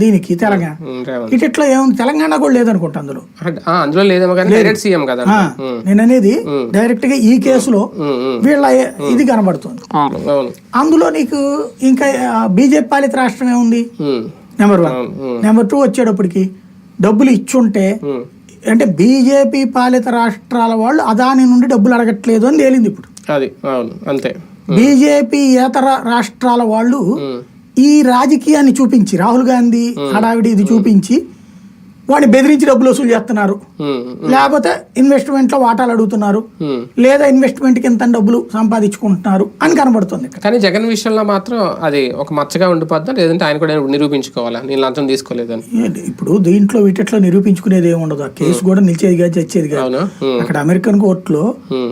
దీనికి తెలంగాణ. రేవంత్. ఇట్లా ఏముంది? తెలంగాణ కూడా లేదనుకుంటా అందులో. అందులో లేదేమో డైరెక్ట్ సీఎం కదా నేను అనేది డైరెక్ట్గా ఈ కేసులో వీళ్ళ ఇది కనబడుతుంది. అందులో నీకు ఇంకా బీజేపీ పాలిత రాష్ట్రం ఏముంది? నెంబర్ వన్ నెంబర్ టూ వచ్చేటప్పటికి డబ్బులు ఇచ్చుంటే. అంటే బీజేపీ పాలిత రాష్ట్రాల వాళ్ళు అదాని నుండి డబ్బులు అడగట్లేదు అని తేలింది ఇప్పుడు. అది అవును అంతే. బీజేపీ ఇతర రాష్ట్రాల వాళ్ళు ఈ రాజకీయాన్ని చూపించి రాహుల్ గాంధీ హడావిడి ఇది చూపించి వాడిని బెదిరించి డబ్బులు వసూలు చేస్తున్నారు. లేకపోతే ఇన్వెస్ట్మెంట్లో వాటాలు అడుగుతున్నారు. లేదా ఇన్వెస్ట్మెంట్కి ఎంత డబ్బులు సంపాదించుకుంటున్నారు అని కనబడుతుంది కానీ జగన్ విషయంలో మాత్రం అది ఒక మచ్చగా ఉండిపోద్దా? లేదంటే ఆయన కూడా నిరూపించుకోవాలా? నేను లంచం తీసుకోలేదని. ఇప్పుడు దీంట్లో వీటిట్లో నిరూపించుకునేది ఏమి ఉండదు. ఆ కేసు కూడా నిలిచేది కాదు చచ్చేది కాదు. అవునా? ఉమ్, అక్కడ అమెరికన్ కోర్టులో.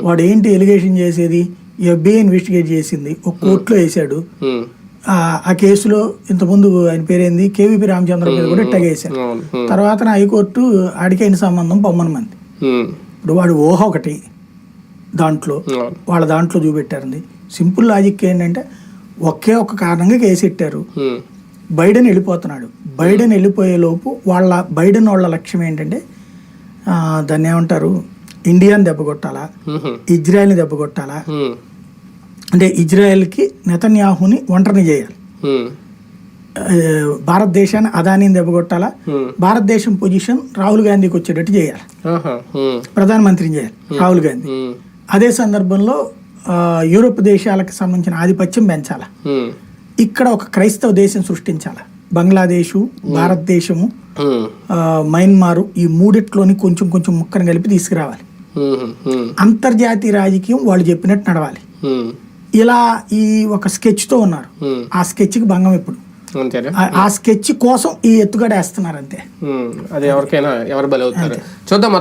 వాడు ఏంటి ఎలిగేషన్ చేసేది? ఎఫ్బిఐ ఇన్వెస్టిగేట్ చేసింది. ఒక కోర్టులో వేసాడు ఆ కేసులో ఇంతకుముందు ఆయన పేరేంది? కేవీపీ రామచంద్ర మీద కూడా ఉమ్, తర్వాత హైకోర్టు ఆడికైన సంబంధం పొమ్మని మంది. ఇప్పుడు వాడు ఊహ ఒకటి దాంట్లో వాళ్ళ దాంట్లో చూపెట్టారండి. సింపుల్ లాజిక్ ఏంటంటే ఒకే ఒక కారణంగా కేసు పెట్టారు ఉమ్, బైడెన్ వెళ్ళిపోతున్నాడు. బైడెన్ వెళ్ళిపోయే లోపు వాళ్ళ బైడెన్ వాళ్ళ లక్ష్యం ఏంటంటే దాన్ని ఏమంటారు? ఇండియాని దెబ్బ కొట్టాలా? ఉమ్, ఇజ్రాయెల్ని దెబ్బ కొట్టాలా? ఉమ్, అంటే ఇజ్రాయెల్కి నెతన్యాహుని ఒంటరిని చేయాలి. భారతదేశాన్ని అదానీని దెబ్బ కొట్టాలా ఉమ్, భారతదేశం పొజిషన్ రాహుల్ గాంధీకి వచ్చేటట్టు చేయాలి. ప్రధానమంత్రిని చేయాలి రాహుల్ గాంధీ. అదే సందర్భంలో యూరోప్ దేశాలకు సంబంధించిన ఆధిపత్యం పెంచాలి? ఇక్కడ ఒక క్రైస్తవ దేశం సృష్టించాలి? బంగ్లాదేశు భారతదేశము మయన్మారు ఈ మూడిట్లోని కొంచెం కొంచెం ముక్కను కలిపి తీసుకురావాలి. అంతర్జాతీయ రాజకీయం వాళ్ళు చెప్పినట్టు నడవాలి. ఇలా ఈ ఒక స్కెచ్తో ఉన్నారు. ఆ స్కెచ్కి భంగం ఇప్పుడు ఆ- స్కెచ్ కోసం ఈ ఎత్తుగడ వేస్తున్నారు అంతే అది ఎవరికైనా ఎవరు బలవుతారు చూద్దాం